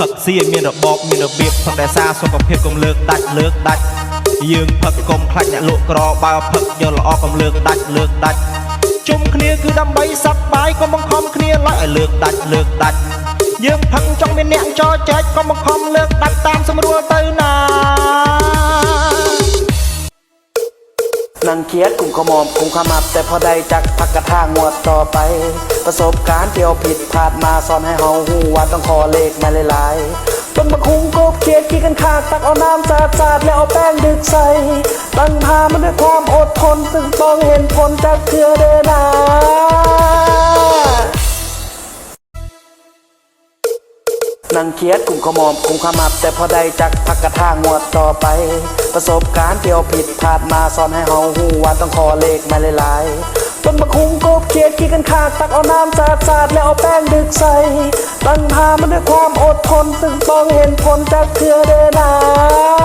ផឹកសៀមានរបបមានរបៀបផឹកតែសារសុខភាពកុំលើកដាច់លើកដាច់យើងផឹកកុំខ្លាចអ្នកលក់ក្របើផឹកយកល្អកុំលើកដាច់លើកដាច់ជុំគ្នាគឺដើម្បីសប្បាយកុំបង្ខំគ្នាឡើយឲ្យលើកដាច់លើកដាច់យើងផឹកចង់មានអ្នកចរចែកកុំបង្ខំលើកដាច់តាមស្រួលទៅណា นังเกียจกุมขมอมกุมขมับ แต่พอได้จักพักกระทางงวดต่อไป ประสบการณ์เที่ยวผิดพลาดมาสอนให้เฮาหูว่าต้องขอเลขมาหลายๆต้นบักคุงกบเขียดกี่กันขาดตักเอาน้ำสาดสาดแล้วเอาแป้งดึกใส่ตั้งพามันด้วยความอดทนซึ่งต้องเห็นผลจากเคือ นังเคียดกุมขมอมกุมขมับ แต่พอได้จักพักกระทางวดต่อไป ประสบการณ์เดียวผิดพลาดมาสอนให้เฮาหูว่าต้องขอเลขมาหลายๆต้นมะคุ้งกบเคียดขี้กันขาดตักเอาน้ำสาดสาดแล้วเอาแป้งดึกใส่ตั้งพามันด้วยความอดทนซึ่งต้องเห็นผลจากเคือเดินนา